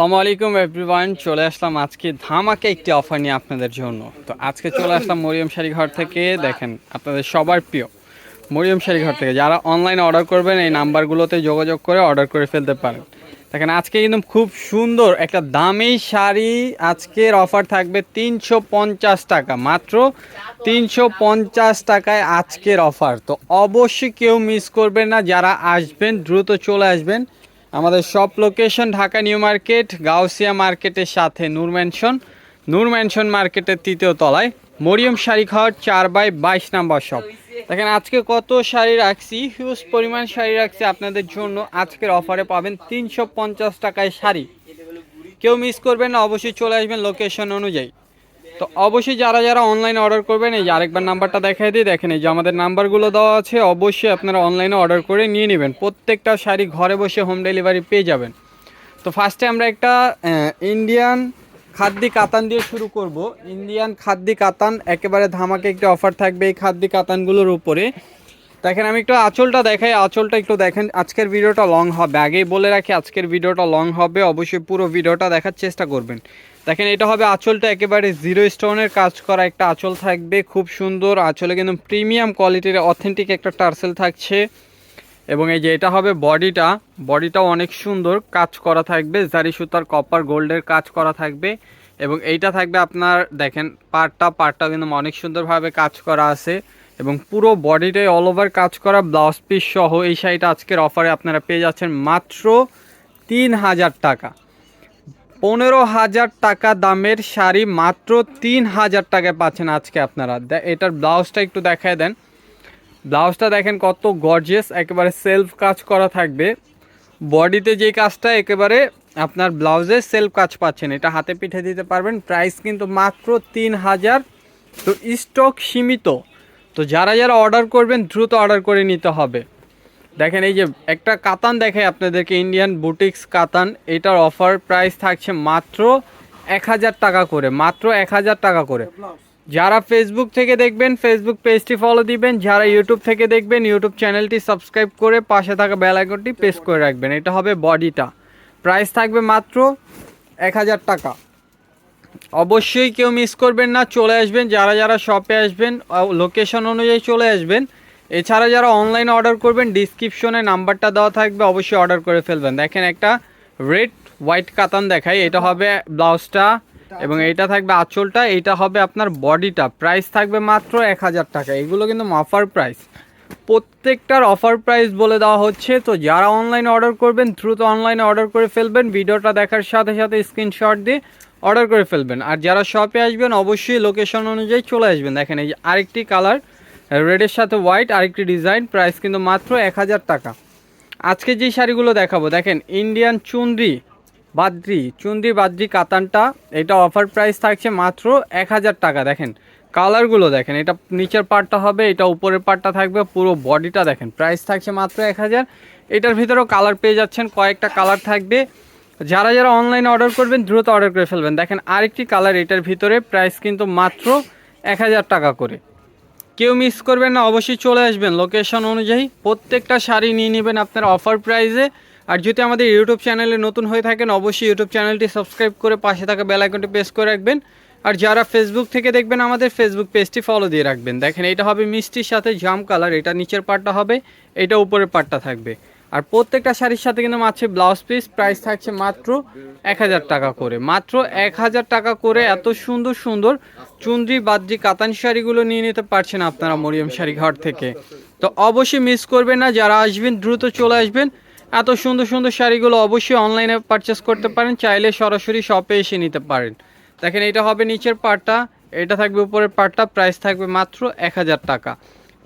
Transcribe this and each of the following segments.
আসসালামু আলাইকুম এভরিওয়ান চলে আসলাম আজকে ধামাকে একটি অফার নিয়ে আপনাদের জন্য। তো আজকে চলে আসলাম মরিয়ম শাড়ি ঘর থেকে। দেখেন, আপনাদের সবার প্রিয় মরিয়ম শাড়ি ঘর থেকে। যারা অনলাইনে অর্ডার করবেন, এই নাম্বারগুলোতে যোগাযোগ করে অর্ডার করে ফেলতে পারেন। দেখেন, আজকে কিন্তু খুব সুন্দর একটা দামি শাড়ি। আজকের অফার থাকবে তিনশো পঞ্চাশ টাকা। মাত্র তিনশো পঞ্চাশ টাকায় আজকের অফার তো অবশ্যই কেউ মিস করবেন না। যারা আসবেন, দ্রুত চলে আসবেন। আমাদের সব location Dhaka new market Gausia মার্কেটের সাথে নূর ম্যানশন নূর ম্যানশন মার্কেটের তৃতীয় তলায় মরিয়ম শাড়ি ঘর চার বাই বাইশ নাম্বার শপ দেখেন, আজকে কত শাড়ি রাখছি হিউজ পরিমাণ শাড়ি রাখছি আপনাদের জন্য। আজকের অফারে পাবেন তিনশো পঞ্চাশ টাকায় শাড়ি। কেউ মিস করবেন না, অবশ্যই চলে আসবেন লোকেশন অনুযায়ী। তো অবশ্যই যারা যারা অনলাইনে অর্ডার করবেন, এই যে আরেকবার নাম্বারটা দেখাই দিই, দেখেন এই যে আমাদের নাম্বারগুলো দেওয়া আছে, অবশ্যই আপনারা অনলাইনে অর্ডার করে নিয়ে নেবেন। প্রত্যেকটা শাড়ি ঘরে বসে হোম ডেলিভারি পেয়ে যাবেন। তো ফার্স্টে আমরা একটা ইন্ডিয়ান খাদ্যি কাতান দিয়ে শুরু করব। ইন্ডিয়ান খাদ্যি কাতান, একেবারে ধামাকে একটি অফার থাকবে এই খাদ্যি কাতানগুলোর উপরে। দেখেন, আমি একটু আঁচলটা দেখাই, আঁচলটা একটু দেখেন। আজকের ভিডিওটা লং হবে। আগেই বলে রাখি, আজকের ভিডিওটা লং হবে। অবশ্যই পুরো ভিডিওটা দেখার চেষ্টা করবেন। দেখেন, এটা হবে আঁচলটা একেবারে জিরো স্টোনের কাজ করা একটা আঁচল থাকবে। খুব সুন্দর আঁচলে কিন্তু প্রিমিয়াম কোয়ালিটির অথেন্টিক একটা টার্সেল থাকছে। এবং এই যে এটা হবে বডিটা। বডিটাও অনেক সুন্দর কাজ করা থাকবে। জারি সুতার কপার গোল্ডের কাজ করা থাকবে। এবং এইটা থাকবে আপনার, দেখেন পার্টটা পার্টটা কিন্তু অনেক সুন্দরভাবে কাজ করা আছে। এবং পুরো বডিটাই অল ওভার কাজ করা ব্লাউজ পিস সহ এই শাড়িটা আজকের অফারে আপনারা পেয়ে যাচ্ছেন মাত্র তিন হাজার টাকা। পনেরো হাজার টাকা দামের শাড়ি মাত্র তিন হাজার টাকায় পাচ্ছেন আজকে আপনারা। এটার ব্লাউজটা একটু দেখায় দেন। ব্লাউজটা দেখেন কত গর্জিয়াস একেবারে সেলফ কাজ করা থাকবে। বডিতে যে কাজটা একেবারে আপনার ব্লাউজে সেলফ কাজ পাচ্ছেন। এটা হাতে পিঠে দিতে পারবেন। প্রাইস কিন্তু মাত্র তিন হাজার। তো স্টক সীমিত। তো যারা যারা অর্ডার করবেন, দ্রুত অর্ডার করে নিতে হবে। দেখেন এই যে একটা কাতান দেখে আপনাদেরকে ইন্ডিয়ান বুটিক্স কাতান। এটার অফার প্রাইস থাকছে মাত্র এক হাজার টাকা করে, মাত্র এক হাজার টাকা করে। যারা ফেসবুক থেকে দেখবেন ফেসবুক পেজটি ফলো দিবেন। যারা ইউটিউব থেকে দেখবেন ইউটিউব চ্যানেলটি সাবস্ক্রাইব করে পাশে থাকা বেল আইকনটি প্রেস করে রাখবেন। এটা হবে বডিটা প্রাইস থাকবে মাত্র এক হাজার টাকা। অবশ্যই কেউ মিস করবেন না, চলে আসবেন, যারা যারা শপে আসবেন লোকেশন অনুযায়ী চলে আসবেন। এছাড়া যারা অনলাইনে অর্ডার করবেন ডিসক্রিপশনে নাম্বারটা দেওয়া থাকবে, অবশ্যই অর্ডার করে ফেলবেন। দেখেন একটা রেড হোয়াইট কাতান দেখাই, এটা হবে ব্লাউজটা এবং এইটা থাকবে আঁচলটা এইটা হবে আপনার বডিটা প্রাইস থাকবে মাত্র এক হাজার টাকা। এগুলো কিন্তু অফার প্রাইস প্রত্যেকটার অফার প্রাইস বলে দেওয়া হচ্ছে। তো যারা অনলাইনে অর্ডার করবেন, দ্রুত অনলাইনে অর্ডার করে ফেলবেন। ভিডিওটা দেখার সাথে সাথে স্ক্রিনশট দিয়ে অর্ডার করে ফেলবেন। আর যারা শপে আসবেন, অবশ্যই লোকেশন অনুযায়ী চলে আসবেন। দেখেন, এই আরেকটি কালার রেডের সাথে হোয়াইট আরেকটি ডিজাইন প্রাইস কিন্তু মাত্র এক হাজার টাকা। আজকে যে শাড়িগুলো দেখাবো, দেখেন ইন্ডিয়ান চুনরি বাদ্রি চুনরি বাদ্রি কাতানটা, এটা অফার প্রাইস থাকছে মাত্র এক হাজার টাকা। দেখেন কালারগুলো দেখেন, এটা নিচের পার্টটা হবে, এটা উপরের পার্টটা থাকবে, পুরো বডিটা দেখেন প্রাইস থাকছে মাত্র এক হাজার। এটার ভিতরেও কালার পেয়ে যাচ্ছেন, কয়েকটা কালার থাকবে। যারা যারা অনলাইনে অর্ডার করবেন, দ্রুত অর্ডার করে ফেলবেন। দেখেন, আরেকটি কালার এটার ভিতরে প্রাইস কিন্তু মাত্র এক হাজার টাকা করে। কেউ মিস করবেন না, অবশ্যই চলে আসবেন। লোকেশন অনুযায়ী প্রত্যেকটা শাড়ি নিয়ে নেবেন আপনার অফার প্রাইসে আর যদি আমাদের ইউটিউব চ্যানেলে নতুন হয়ে থাকেন, অবশ্যই ইউটিউব চ্যানেলটি সাবস্ক্রাইব করে পাশে থাকা বেল আইকনটি প্রেস করে রাখবেন। আর যারা ফেসবুক থেকে দেখবেন, আমাদের ফেসবুক পেজটি ফলো দিয়ে রাখবেন। দেখেন, এটা হবে মিষ্টির সাথে জাম কালার এটা নিচের পার্টটা হবে, এটা উপরের পার্টটা থাকবে। আর প্রত্যেকটা শাড়ির সাথে কিন্তু মাত্র ব্লাউজ পিস প্রাইস থাকছে মাত্র এক হাজার টাকা করে। মাত্র এক হাজার টাকা করে এত সুন্দর সুন্দর চুন্দ্রি বাদ্রি, কাতান শাড়িগুলো নিয়ে নিতে পারছেন আপনারা মরিয়ম শাড়ি ঘর থেকে। তো অবশ্যই মিস করবেন না, যারা আসবেন দ্রুত চলে আসবেন। এত সুন্দর সুন্দর শাড়িগুলো অবশ্যই অনলাইনে পারচেস করতে পারেন, চাইলে সরাসরি শপে এসে নিতে পারেন। দেখেন, এটা হবে নিচের পার্টটা এটা থাকবে উপরের পার্টটা প্রাইস থাকবে মাত্র এক হাজার টাকা।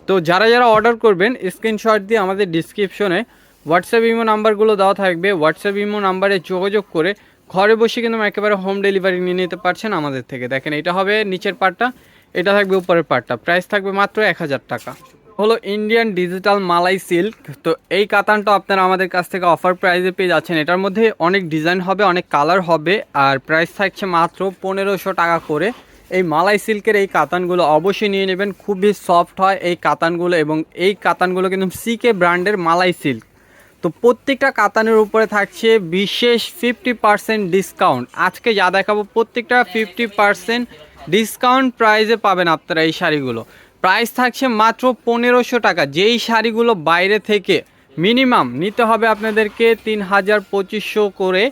তো যারা যারা অর্ডার করবেন স্ক্রিনশট দিয়ে আমাদের ডিসক্রিপশনে হোয়াটসঅ্যাপ ইমো নাম্বারগুলো দেওয়া থাকবে। হোয়াটসঅ্যাপ ইমো নাম্বারে যোগাযোগ করে ঘরে বসে কিন্তু একেবারে হোম ডেলিভারি নিয়ে নিতে পারছেন আমাদের থেকে। দেখেন, এটা হবে নিচের পার্টটা এটা থাকবে উপরের পার্টটা প্রাইস থাকবে মাত্র এক হাজার টাকা। হলো ইন্ডিয়ান ডিজিটাল মালাই সিল্ক তো এই কাতানটা আপনারা আমাদের কাছ থেকে অফার প্রাইসে পেয়ে যাচ্ছেন। এটার মধ্যে অনেক ডিজাইন হবে, অনেক কালার হবে, আর প্রাইস থাকছে মাত্র পনেরোশো টাকা করে। এই মালাই সিল্কের এই কাতানগুলো অবশ্যই নিয়ে নেবেন। খুবই সফট হয় এই কাতানগুলো এবং এই কাতানগুলো কিন্তু সিকে ব্র্যান্ডের মালাই সিল্ক তো প্রত্যেকটা কাতানের উপরে থাকছে বিশেষ ফিফটি পার্সেন্ট ডিসকাউন্ট আজকে যা দেখাবো, প্রত্যেকটা ফিফটি পার্সেন্ট ডিসকাউন্ট প্রাইসে পাবেন আপনারা এই শাড়িগুলো। প্রাইস থাকছে মাত্র পনেরোশো টাকা। যেই শাড়িগুলো বাইরে থেকে মিনিমাম নিতে হবে আপনাদেরকে তিন হাজার পঁচিশশো করে,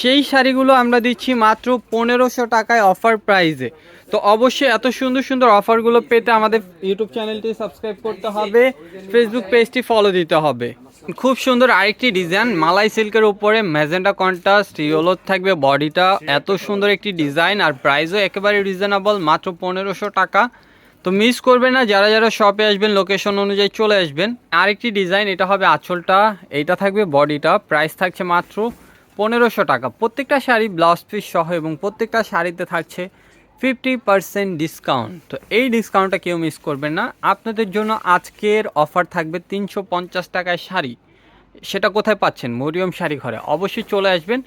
সেই শাড়িগুলো আমরা দিচ্ছি মাত্র পনেরোশো টাকায় অফার প্রাইজে তো অবশ্যই এত সুন্দর সুন্দর অফারগুলো পেতে আমাদের ইউটিউব চ্যানেলটি সাবস্ক্রাইব করতে হবে ফেসবুক পেজটি ফলো দিতে হবে। খুব সুন্দর আরেকটি ডিজাইন। মালাই সিল্কের উপরে ম্যাজেন্টা কন্ট্রাস্ট, ইয়েলো থাকবে বডিটা। এত সুন্দর একটি ডিজাইন আর প্রাইসও একেবারে রিজনেবল, মাত্র পনেরোশো টাকা। তো মিস করবেন না, যারা যারা শপে আসবেন লোকেশন অনুযায়ী চলে আসবেন। আরেকটি ডিজাইন, এটা হবে আঁচলটা। এইটা থাকবে বডিটা। প্রাইস থাকছে মাত্র পনেরোশো টাকা। প্রত্যেকটা শাড়ি, ব্লাউজ পিস সহ এবং প্রত্যেকটা শাড়িতে থাকছে ফিফটি পার্সেন্ট ডিসকাউন্ট তো এই ডিসকাউন্টটা কেউ মিস করবেন না। আপনাদের জন্য আজকের অফার থাকবে তিনশো পঞ্চাশ টাকায় শাড়ি। সেটা কোথায় পাচ্ছেন? মরিয়ম শাড়ি ঘরে। অবশ্যই চলে আসবেন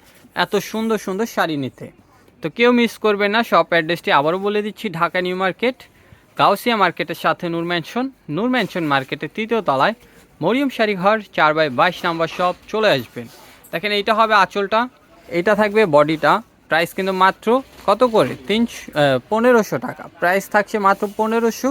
এত সুন্দর সুন্দর শাড়ি নিতে। তো কেউ মিস করবেন না। শপ অ্যাড্রেসটি আবারও বলে দিচ্ছি, ঢাকা নিউ মার্কেট গাউসিয়া মার্কেটের সাথে নূর ম্যানশন নূর ম্যানশন মার্কেটের তৃতীয় তলায় মরিয়ম শাড়ি ঘর, চার বাই বাইশ নাম্বার শপ চলে আসবেন। দেখেন, এইটা হবে আঁচলটা। এটা থাকবে বডিটা প্রাইস কিন্তু মাত্র কত করে? তিনশো পনেরোশো টাকা। প্রাইস থাকছে মাত্র পনেরোশো।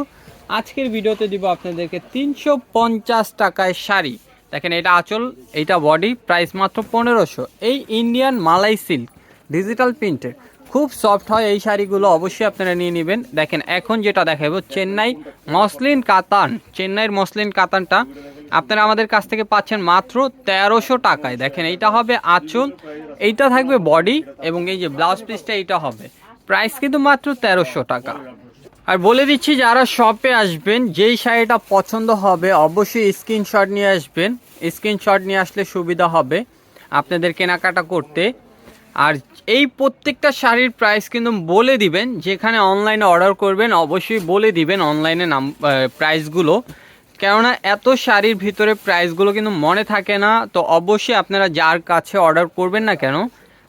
আজকের ভিডিওতে দিব আপনাদেরকে তিনশো পঞ্চাশ টাকায় শাড়ি। দেখেন, এটা আঁচল এইটা বডি, প্রাইস মাত্র পনেরোশো। এই ইন্ডিয়ান মালাই সিল্ক, ডিজিটাল প্রিন্টের। খুব সফট হয় এই শাড়িগুলো, অবশ্যই আপনারা নিয়ে নেবেন। দেখেন, এখন যেটা দেখাবো, চেন্নাই মসলিন কাতান। চেন্নাইয়ের মসলিন কাতানটা আপনারা আমাদের কাছ থেকে পাচ্ছেন মাত্র তেরোশো টাকায়। দেখেন, এইটা হবে আঁচল, এইটা থাকবে বডি এবং এই যে ব্লাউজ পিসটা, এইটা হবে। প্রাইস কিন্তু মাত্র তেরোশো টাকা। আর বলে দিচ্ছি, যারা শপে আসবেন, যেই শাড়িটা পছন্দ হবে, অবশ্যই স্ক্রিনশট নিয়ে আসবেন। স্ক্রিনশট নিয়ে আসলে সুবিধা হবে আপনাদের কেনাকাটা করতে। আর এই প্রত্যেকটা শাড়ির প্রাইস কিন্তু বলে দিবেন, যেখানে অনলাইনে অর্ডার করবেন, অবশ্যই বলে দিবেন অনলাইনে নাম প্রাইসগুলো। কেননা এত শাড়ির ভিতরে প্রাইসগুলো কিন্তু মনে থাকে না, তো অবশ্যই আপনারা যার কাছে অর্ডার করবেন না কেন,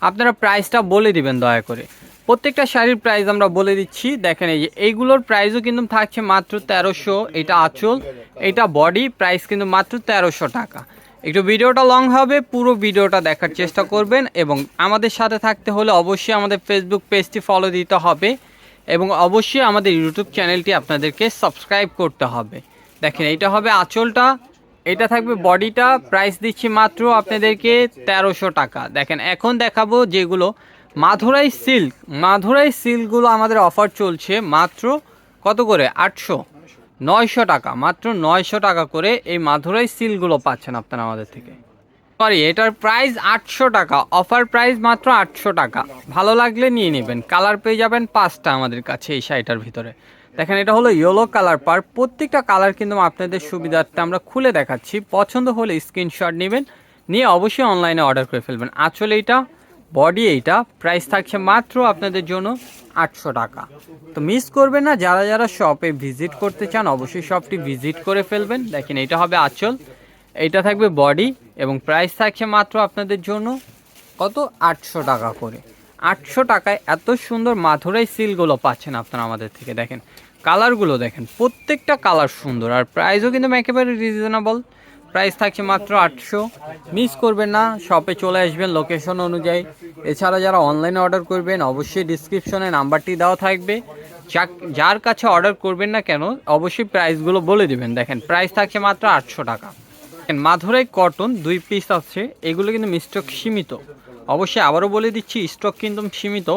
আপনারা প্রাইসটা বলে দিবেন দয়া করে। প্রত্যেকটা শাড়ির প্রাইস আমরা বলে দিচ্ছি, দেখেন এই যে, এইগুলোর প্রাইসও কিন্তু থাকছে মাত্র তেরোশো, এটা আঁচল, এটা বডি প্রাইস কিন্তু মাত্র তেরোশো টাকা। একটু ভিডিওটা লং হবে, পুরো ভিডিওটা দেখার চেষ্টা করবেন এবং আমাদের সাথে থাকতে হলে অবশ্যই আমাদের ফেসবুক পেজটি ফলো দিতে হবে এবং অবশ্যই আমাদের ইউটিউব চ্যানেলটি আপনাদেরকে সাবস্ক্রাইব করতে হবে। দেখেন, এইটা হবে আঁচলটা, এটা থাকবে বডিটা প্রাইস দিচ্ছি মাত্র আপনাদেরকে তেরোশো টাকা। দেখেন, এখন দেখাবো যেগুলো মাধুরাই সিল্ক মাধুরাই সিল্কগুলো আমাদের অফার চলছে মাত্র কত করে? আটশো। নয়শো টাকা, মাত্র নয়শো টাকা করে এই মাধুরাই সিলগুলো পাচ্ছেন আপনারা আমাদের থেকে। সরি এটার প্রাইস আটশো টাকা অফার প্রাইস মাত্র আটশো টাকা। ভালো লাগলে নিয়ে নেবেন কালার পেয়ে যাবেন পাঁচটা আমাদের কাছে এই শাড়িটার ভিতরে। দেখেন, এটা হলো ইয়েলো কালার পার প্রত্যেকটা কালার কিন্তু আপনাদের সুবিধার্থে আমরা খুলে দেখাচ্ছি। পছন্দ হলে স্ক্রিনশট নেবেন, নিয়ে অবশ্যই অনলাইনে অর্ডার করে ফেলবেন। আঁচল এইটা বডি এইটা প্রাইস থাকছে মাত্র আপনাদের জন্য আটশো টাকা। তো মিস করবেন না, যারা যারা শপে ভিজিট করতে চান, অবশ্যই শপটি ভিজিট করে ফেলবেন। দেখেন, এটা হবে আঁচল এইটা থাকবে বডি এবং প্রাইস থাকছে মাত্র আপনাদের জন্য কত? আটশো টাকা করে। আটশো টাকায় এত সুন্দর মাথুরাই সিলগুলো পাচ্ছেন আপনারা আমাদের থেকে। দেখেন কালারগুলো দেখেন, প্রত্যেকটা কালার সুন্দর। আর প্রাইসও কিন্তু একেবারে রিজনেবল প্রাইস থাকছে মাত্র আটশো। মিস করবেন না শপে চলে আসবেন লোকেশন অনুযায়ী। এছাড়া যারা অনলাইনে অর্ডার করবেন, অবশ্যই ডিসক্রিপশনে নাম্বারটি দেওয়া থাকবে। যার কাছে অর্ডার করবেন না কেন, অবশ্যই প্রাইসগুলো বলে দিবেন। দেখেন প্রাইস থাকছে মাত্র আটশো টাকা। মাধুরাই কটন দুই পিস আছে, এগুলো কিন্তু স্টক সীমিত। অবশ্যই আবারও বলে দিচ্ছি স্টক কিন্তু সীমিত।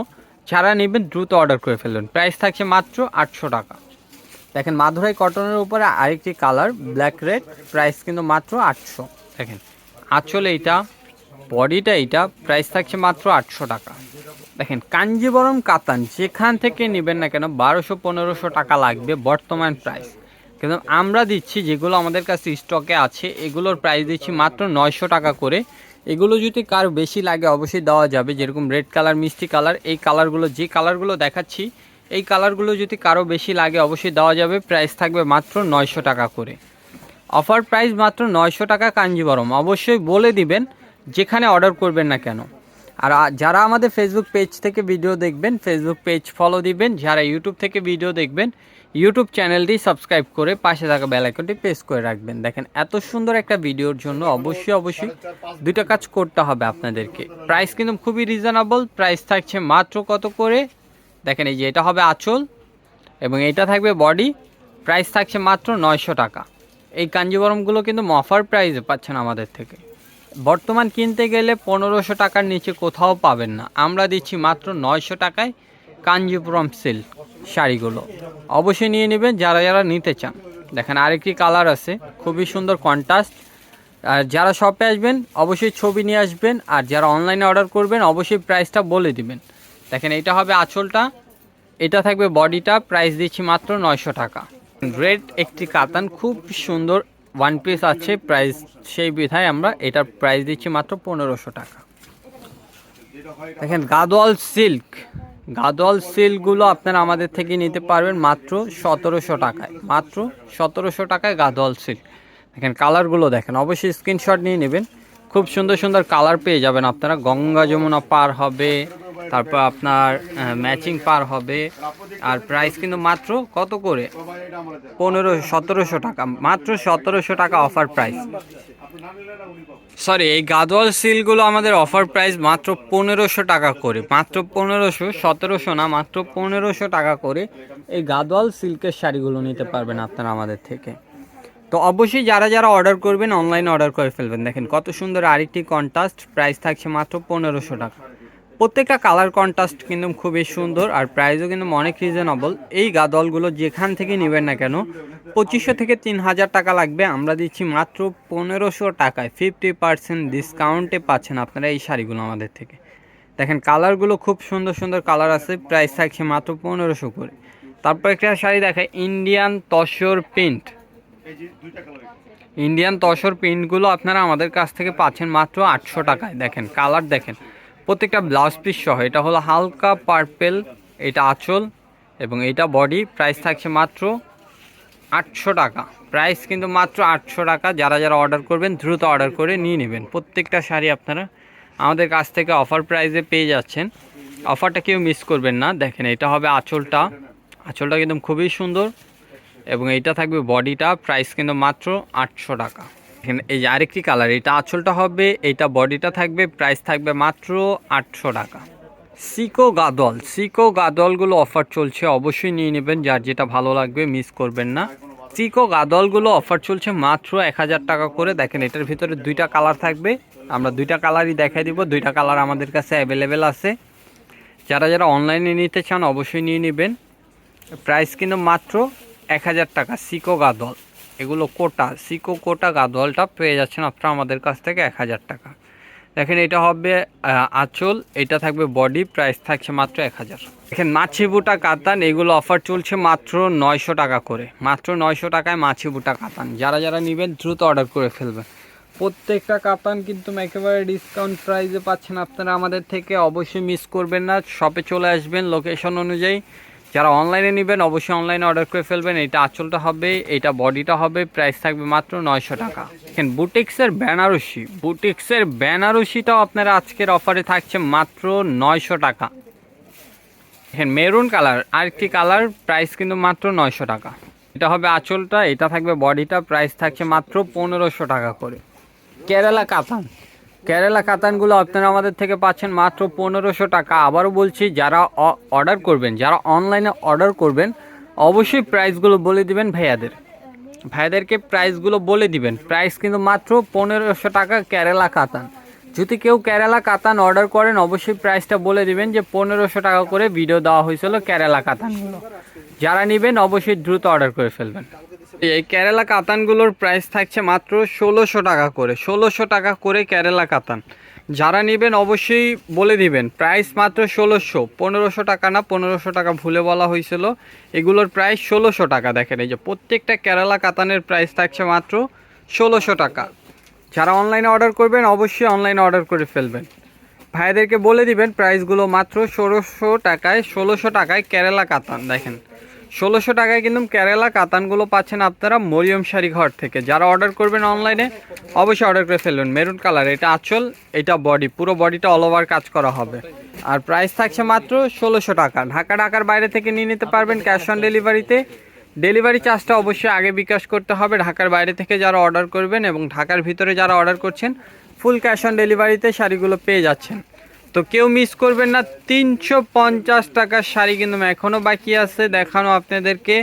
যারা নেবেন দ্রুত অর্ডার করে ফেলবেন প্রাইস থাকছে মাত্র আটশো টাকা। দেখেন মাধুরাই কটনের উপরে আরেকটি কালার, ব্ল্যাক রেড, প্রাইস কিন্তু মাত্র আটশো। দেখেন, আঁচল এইটা, বডিটা এইটা, প্রাইস থাকছে মাত্র আটশো টাকা। দেখেন, কাঞ্জিবরম কাতান, যেখান থেকে নেবেন না কেন, বারোশো পনেরোশো টাকা লাগবে বর্তমান প্রাইস। কিন্তু আমরা দিচ্ছি, যেগুলো আমাদের কাছে স্টকে আছে, এগুলোর প্রাইস দিচ্ছি মাত্র নয়শো টাকা করে। এগুলো যদি কার বেশি লাগে অবশ্যই দেওয়া যাবে, যেরকম রেড কালার মিষ্টি কালার এই কালারগুলো যে কালারগুলো দেখাচ্ছি, এই কালারগুলো যদি কারও বেশি লাগে অবশ্যই দেওয়া যাবে প্রাইস থাকবে মাত্র নয়শো টাকা করে। অফার প্রাইস মাত্র নয়শো টাকা, কাঞ্জিবরম। অবশ্যই বলে দিবেন, যেখানে অর্ডার করবেন না কেন। আর যারা আমাদের ফেসবুক পেজ থেকে ভিডিও দেখবেন ফেসবুক পেজ ফলো দিবেন, যারা ইউটিউব থেকে ভিডিও দেখবেন ইউটিউব চ্যানেলটি সাবস্ক্রাইব করে পাশে থাকা বেল আইকনটি প্রেস করে রাখবেন। দেখেন, এত সুন্দর একটা ভিডিওর জন্য অবশ্যই অবশ্যই দুইটা কাজ করতে হবে আপনাদেরকে। প্রাইস কিন্তু খুবই রিজনেবল প্রাইস থাকছে মাত্র কত করে? দেখেন, এই যে এটা হবে আঁচল এবং এটা থাকবে বডি প্রাইস থাকছে মাত্র নয়শো টাকা। এই কাঞ্জিবরমগুলো কিন্তু মফার প্রাইসে পাচ্ছেন আমাদের থেকে। বর্তমান কিনতে গেলে পনেরোশো টাকার নিচে কোথাও পাবেন না। আমরা দিচ্ছি মাত্র নয়শো টাকায় কাঞ্জিপুরম সিল্ক শাড়িগুলো। অবশ্যই নিয়ে নেবেন যারা যারা নিতে চান। দেখেন আরেকটি কালার আছে, খুবই সুন্দর কন্ট্রাস্ট আর যারা শপে আসবেন, অবশ্যই ছবি নিয়ে আসবেন। আর যারা অনলাইনে অর্ডার করবেন, অবশ্যই প্রাইসটা বলে দিবেন। দেখেন এটা হবে আঁচলটা। এটা থাকবে বডিটা প্রাইস দিচ্ছি মাত্র নয়শো টাকা। রেড একটি কাতান, খুব সুন্দর ওয়ান পিস আছে প্রাইস সেই বিধায় আমরা এটার প্রাইস দিচ্ছি মাত্র পনেরোশো টাকা। দেখেন, গাদোয়াল সিল্ক গাদোয়াল সিল্কগুলো আপনারা আমাদের থেকে নিতে পারবেন মাত্র সতেরোশো টাকায়। মাত্র সতেরোশো টাকায় গাদোয়াল সিল্ক দেখেন কালারগুলো দেখেন, অবশ্যই স্ক্রিনশট নিয়ে নেবেন। খুব সুন্দর সুন্দর কালার পেয়ে যাবেন আপনারা। গঙ্গা যমুনা পার হবে তারপর আপনার ম্যাচিং পার হবে। আর প্রাইস কিন্তু মাত্র কত করে? পনেরো, সতেরোশো টাকা। মাত্র সতেরোশো টাকা অফার প্রাইস সরি এই গাদোয়াল সিলগুলো আমাদের অফার প্রাইস মাত্র পনেরোশো টাকা করে। মাত্র পনেরোশো, সতেরোশো না, মাত্র পনেরোশো টাকা করে এই গাদোয়াল সিল্কের শাড়িগুলো নিতে পারবেন আপনারা আমাদের থেকে। তো অবশ্যই যারা যারা অর্ডার করবেন অনলাইনে অর্ডার করে ফেলবেন। দেখেন কত সুন্দর আরেকটি কন্ট্রাস্ট প্রাইস থাকছে মাত্র পনেরোশো টাকা। প্রত্যেকটা কালার কন্ট্রাস্ট কিন্তু খুবই সুন্দর আর প্রাইসও কিন্তু অনেক রিজনেবল এই গাদলগুলো যেখান থেকে নেবেন না কেন, পঁচিশশো থেকে তিন হাজার টাকা লাগবে। আমরা দিচ্ছি মাত্র পনেরোশো টাকায়। ফিফটি পার্সেন্ট ডিসকাউন্টে পাচ্ছেন আপনারা এই শাড়িগুলো আমাদের থেকে। দেখেন কালারগুলো খুব সুন্দর সুন্দর কালার আছে প্রাইস থাকছে মাত্র পনেরোশো করে। তারপর একটা শাড়ি দেখায় Indian tussar print Indian tussar প্রিন্টগুলো আপনারা আমাদের কাছ থেকে পাচ্ছেন মাত্র আটশো টাকায়। দেখেন কালার দেখেন। প্রত্যেকটা ব্লাউজ পিস সহ, এটা হলো হালকা পার্পেল এটা আঁচল এবং এটা বডি প্রাইস থাকছে মাত্র আটশো টাকা। প্রাইস কিন্তু মাত্র আটশো টাকা, যারা যারা অর্ডার করবেন, দ্রুত অর্ডার করে নিয়ে নেবেন। প্রত্যেকটা শাড়ি আপনারা আমাদের কাছ থেকে অফার প্রাইসে পেয়ে যাচ্ছেন। অফারটা কেউ মিস করবেন না। দেখেন, এটা হবে আঁচলটা। আঁচলটা কিন্তু খুবই সুন্দর এবং এইটা থাকবে বডিটা প্রাইস কিন্তু মাত্র আটশো টাকা। এখানে এই আরেকটি কালার এটা আঁচলটা হবে এইটা বডিটা থাকবে প্রাইস থাকবে মাত্র আটশো টাকা। সিকো গাদল সিকো গাদলগুলো অফার চলছে, অবশ্যই নিয়ে নেবেন, যার যেটা ভালো লাগবে মিস করবেন না। সিকো গাদলগুলো অফার চলছে মাত্র এক হাজার টাকা করে। দেখেন, এটার ভিতরে দুইটা কালার থাকবে। আমরা দুইটা কালারই দেখাই দিব, দুইটা কালার আমাদের কাছে অ্যাভেলেবেল আছে। যারা যারা অনলাইনে নিতে চান, অবশ্যই নিয়ে নেবেন। প্রাইস কিন্তু মাত্র এক হাজার টাকা সিকো গাদল। এগুলো কোটা, সিকো কোটা গাদলটা পেয়ে যাচ্ছেন আপনারা আমাদের কাছ থেকে এক হাজার টাকা। দেখেন এটা হবে আঁচল, এটা থাকবে বডি, প্রাইস থাকছে মাত্র এক হাজার। দেখেন মাছি বুটা কাতান, এগুলো অফার চলছে মাত্র নয়শো টাকা করে। মাত্র নয়শো টাকায় মাছি বুটা কাতান। যারা যারা নেবেন, দ্রুত অর্ডার করে ফেলবেন। প্রত্যেকটা কাতান কিন্তু একেবারে ডিসকাউন্ট প্রাইসে পাচ্ছেন আপনারা। আমাদের থেকে অবশ্যই মিস করবেন না। শপে চলে আসবেন লোকেশন অনুযায়ী। যারা অনলাইনে নেবেন, অবশ্যই অনলাইনে অর্ডার করে ফেলবেন। এটা আঁচলটা হবে, এটা বডিটা হবে প্রাইস থাকবে মাত্র নয়শো টাকা। দেখেন, বুটিক্সের বেনারসি, বুটিক্সের বেনারসিটাও আপনারা আজকের অফারে থাকছে মাত্র নয়শো টাকা। দেখেন মেরুন কালার আরেকটি কালার প্রাইস কিন্তু মাত্র নয়শো টাকা। এটা হবে আঁচলটা, এটা থাকবে বডিটা প্রাইস থাকছে মাত্র পনেরোশো টাকা করে। কেরালা কাতান। কেরালা কাতানগুলো আপনারা আমাদের থেকে পাচ্ছেন মাত্র পনেরোশো টাকা। আবারও বলছি, যারা অর্ডার করবেন, যারা অনলাইনে অর্ডার করবেন, অবশ্যই প্রাইসগুলো বলে দিবেন ভাইয়াদের। ভাইয়াদেরকে প্রাইসগুলো বলে দিবেন। প্রাইস কিন্তু মাত্র পনেরোশো টাকা কেরালা কাতান যদি কেউ কেরালা কাতান অর্ডার করেন, অবশ্যই প্রাইসটা বলে দিবেন যে পনেরোশো টাকা করে ভিডিও দেওয়া হয়েছিল কেরালা কাতানগুলো যারা নেবেন, অবশ্যই দ্রুত অর্ডার করে ফেলবেন। এই কেরালা কাতানগুলোর প্রাইস থাকছে মাত্র ষোলোশো টাকা করে। ষোলোশো টাকা করে কেরালা কাতান। যারা নেবেন অবশ্যই বলে দিবেন প্রাইস মাত্র ষোলোশো। পনেরোশো টাকা না, পনেরোশো টাকা ভুলে বলা হয়েছিল। এগুলোর প্রাইস ষোলোশো টাকা। দেখেন এই যে প্রত্যেকটা কেরালা কাতানের প্রাইস থাকছে মাত্র ষোলোশো টাকা। যারা অনলাইনে অর্ডার করবেন, অবশ্যই অনলাইনে অর্ডার করে ফেলবেন। ভাইদেরকে বলে দিবেন প্রাইসগুলো মাত্র ষোলোশো টাকায় ষোলোশো টাকায় কেরালা কাতান। দেখেন ষোলোশো টাকায় কিন্তু কেরালা, কাতানগুলো পাচ্ছেন আপনারা মরিয়ম শাড়ি ঘর থেকে। যারা অর্ডার করবেন অনলাইনে অবশ্যই অর্ডার করে ফেলবেন মেরুন কালার, এটা আঁচল, এটা বডি পুরো বডিটা অল ওভার কাজ করা হবে। আর প্রাইস থাকছে মাত্র ষোলোশো টাকা। ঢাকা, ঢাকার বাইরে থেকে নিয়ে নিতে পারবেন ক্যাশ অন ডেলিভারিতে ডেলিভারি চার্জটা অবশ্যই আগে বিকাশ করতে হবে। ঢাকার বাইরে থেকে যারা অর্ডার করবেন এবং ঢাকার ভিতরে যারা অর্ডার করছেন ফুল ক্যাশ অন ডেলিভারিতে শাড়িগুলো পেয়ে যাচ্ছেন। তো কেউ মিস করবেন না, তিনশো পঞ্চাশ টাকার শাড়ি কিন্তু এখনও বাকি আছে, দেখানো আপনাদেরকে।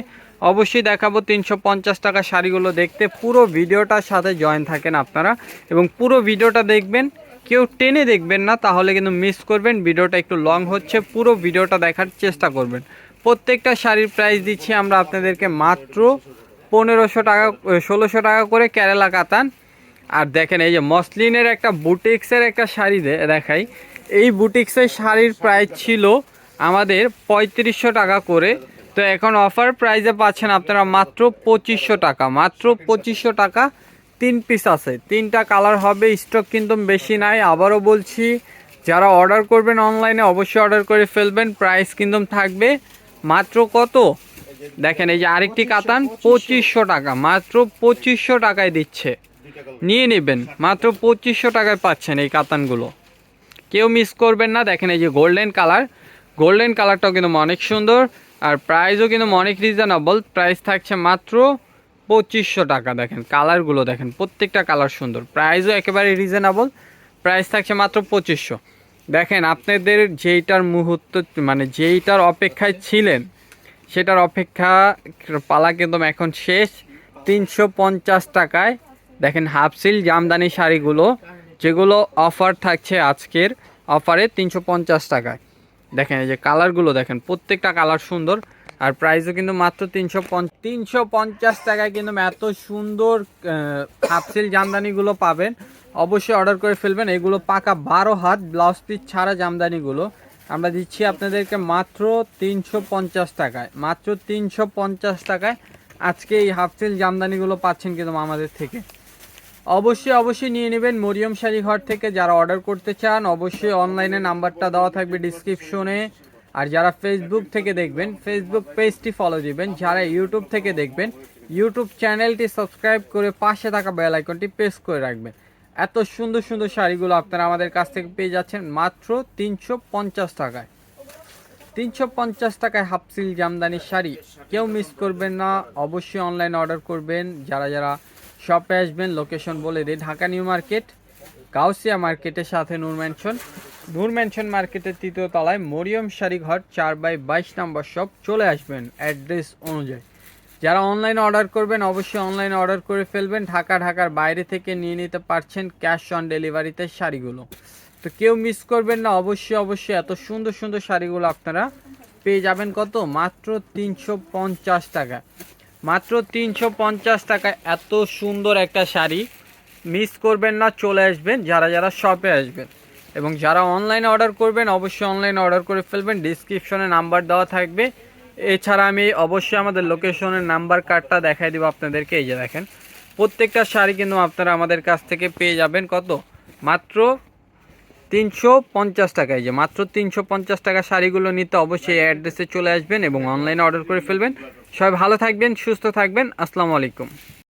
অবশ্যই দেখাবো তিনশো পঞ্চাশ টাকার শাড়িগুলো দেখতে। পুরো ভিডিওটার সাথে জয়েন থাকেন আপনারা এবং পুরো ভিডিওটা দেখবেন। কেউ টেনে দেখবেন না, তাহলে কিন্তু মিস করবেন। ভিডিওটা একটু লং হচ্ছে, পুরো ভিডিওটা দেখার চেষ্টা করবেন। প্রত্যেকটা শাড়ির প্রাইস দিচ্ছি আমরা আপনাদেরকে মাত্র পনেরোশো টাকা ষোলোশো টাকা করে কেরালা কাতান আর দেখেন এই যে মসলিনের একটা, বুটিক্সের একটা শাড়ি দেখাই। এই বুটিক্সের শাড়ির প্রাইস ছিল আমাদের পঁয়ত্রিশশো টাকা করে। তো এখন অফার প্রাইসে পাচ্ছেন আপনারা মাত্র পঁচিশশো টাকা। মাত্র পঁচিশশো টাকা তিন পিস আছে। তিনটা কালার হবে স্টক কিন্তু বেশি নাই। আবারও বলছি, যারা অর্ডার করবেন অনলাইনে অবশ্যই অর্ডার করে ফেলবেন। প্রাইস কিন্তু থাকবে মাত্র কত? দেখেন, এই যে আরেকটি কাতান, পঁচিশশো টাকা। মাত্র পঁচিশশো টাকায় দিচ্ছে। নিয়ে নেবেন। মাত্র পঁচিশশো টাকায় পাচ্ছেন এই কাতানগুলো। কেউ মিস করবেন না। দেখেন এই যে গোল্ডেন কালার গোল্ডেন কালারটাও কিন্তু অনেক সুন্দর। আর প্রাইসও কিন্তু অনেক রিজনেবল প্রাইস থাকছে মাত্র পঁচিশশো টাকা। দেখেন কালারগুলো দেখেন, প্রত্যেকটা কালার সুন্দর। প্রাইসও একেবারে রিজনেবল প্রাইস থাকছে মাত্র পঁচিশশো। দেখেন আপনাদের যেইটার মুহূর্ত মানে যেইটার অপেক্ষায় ছিলেন, সেটার অপেক্ষা পালা কিন্তু এখন শেষ। তিনশো পঞ্চাশ টাকায়। দেখেন হাফ সিল জামদানি শাড়িগুলো। যেগুলো অফার থাকছে আজকের অফারে তিনশো পঞ্চাশ টাকায়। দেখেন, এই যে কালারগুলো দেখেন, প্রত্যেকটা কালার সুন্দর। আর প্রাইসও কিন্তু মাত্র তিনশো তিনশো পঞ্চাশ টাকায় কিন্তু এত সুন্দর হাফ সিল জামদানিগুলো পাবেন। অবশ্যই অর্ডার করে ফেলবেন। এগুলো পাকা বারো হাত, ব্লাউজ পিস ছাড়া জামদানিগুলো। আমরা দিচ্ছি আপনাদেরকে মাত্র তিনশো পঞ্চাশ টাকায়, মাত্র তিনশো পঞ্চাশ টাকায় আজকে এই হাফ সিল জামদানিগুলো পাচ্ছেন কিন্তু আমাদের থেকে। অবশ্যই অবশ্যই নিয়ে নেবেন মরিয়ম শাড়ি ঘর থেকে যারা অর্ডার করতে চান, অবশ্যই অনলাইনে নাম্বারটা দেওয়া থাকবে ডিসক্রিপশনে। আর যারা ফেসবুক থেকে দেখবেন ফেসবুক পেজটি ফলো দিবেন। যারা ইউটিউব থেকে দেখবেন ইউটিউব চ্যানেলটি সাবস্ক্রাইব করে পাশে থাকা বেল আইকনটি প্রেস করে রাখবেন। এত সুন্দর সুন্দর শাড়িগুলো আপনারা আমাদের কাছ থেকে পেয়ে যাচ্ছেন মাত্র তিনশো পঞ্চাশ টাকায়। তিনশো পঞ্চাশ টাকায় হাফ সিল জামদানি শাড়ি। কেউ মিস করবেন না, অবশ্যই অনলাইনে অর্ডার করবেন। যারা যারা শপে আসবেন লোকেশন বলে দিই, ঢাকা নিউ মার্কেট, গাউসিয়া মার্কেটের সাথে নূর ম্যানশন নূর ম্যানশন মার্কেটের তৃতীয় তলায় মরিয়ম শাড়ি ঘর চার বাই বাইশ নম্বর শপ চলে আসবেন অ্যাড্রেস অনুযায়ী। যারা অনলাইনে অর্ডার করবেন, অবশ্যই অনলাইনে অর্ডার করে ফেলবেন। ঢাকা, ঢাকার বাইরে থেকে নিয়ে নিতে পারছেন ক্যাশ অন ডেলিভারিতে শাড়িগুলো। তো কেউ মিস করবেন না, অবশ্যই অবশ্যই এত সুন্দর সুন্দর শাড়িগুলো আপনারা পেয়ে যাবেন কত? মাত্র তিনশো পঞ্চাশ টাকা। মাত্র তিনশো পঞ্চাশ টাকায় এত সুন্দর একটা শাড়ি। মিস করবেন না, চলে আসবেন, যারা যারা শপে আসবেন। এবং যারা অনলাইনে অর্ডার করবেন, অবশ্যই অনলাইনে অর্ডার করে ফেলবেন। ডিসক্রিপশনে নাম্বার দেওয়া থাকবে। এছাড়া আমি অবশ্যই আমাদের লোকেশনের নাম্বার কার্ডটা দেখাই দিব আপনাদেরকে। এই যে দেখেন, প্রত্যেকটা শাড়ি কিন্তু আপনারা আমাদের কাছ থেকে পেয়ে যাবেন। কত? মাত্র তিনশো পঞ্চাশ টাকায়। যে মাত্র তিনশো পঞ্চাশ টাকা শাড়িগুলো নিতে অবশ্যই অ্যাড্রেসে চলে আসবেন এবং অনলাইনে অর্ডার করে ফেলবেন। সবাই ভালো থাকবেন, সুস্থ থাকবেন। আসসালামু আলাইকুম।